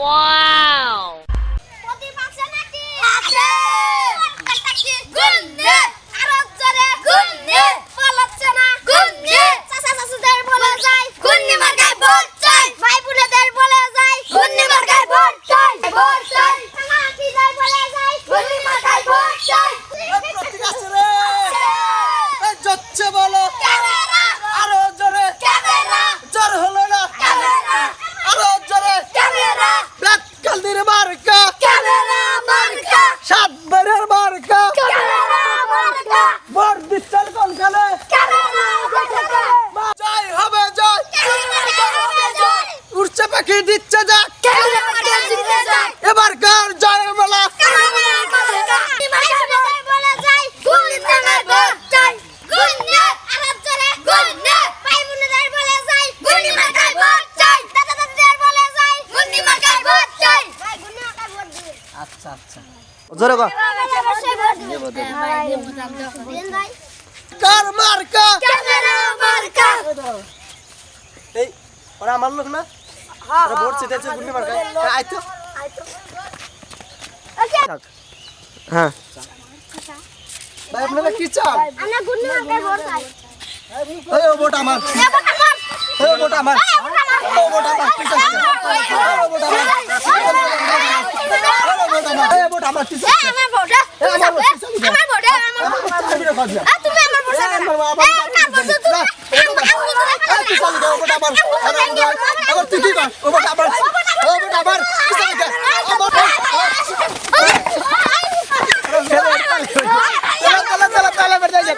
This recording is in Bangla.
哇 পাখি দিচ্ছে যাক এবার কার জয়ের মেলা? আচ্ছা আচ্ছা। জোরে কর। কার মার্কা। এই ওরা আমার লোক না? ভোট চেটেছে গুন্ডি মার্কা আইতো থাক। হ্যাঁ ভাই আপনারা কি চান এই ও ভোট আমার এই ভোট আমার ও ভোট আমার কি চান ও ভোট আমার ও ভোট আমার এই ভোট আমার কি চান আমার ভোট আমার ভোট আমার ভোট আমার ভোট আমার ভোট এই আমার বাবা এই, কার ভোট তুমি? এই কি চান ও ভোট আমার আমার তুই কি কর ও ভোট আমার ও ভোট আমার কি চান আমার চলা চলা চলা চলা বের যাই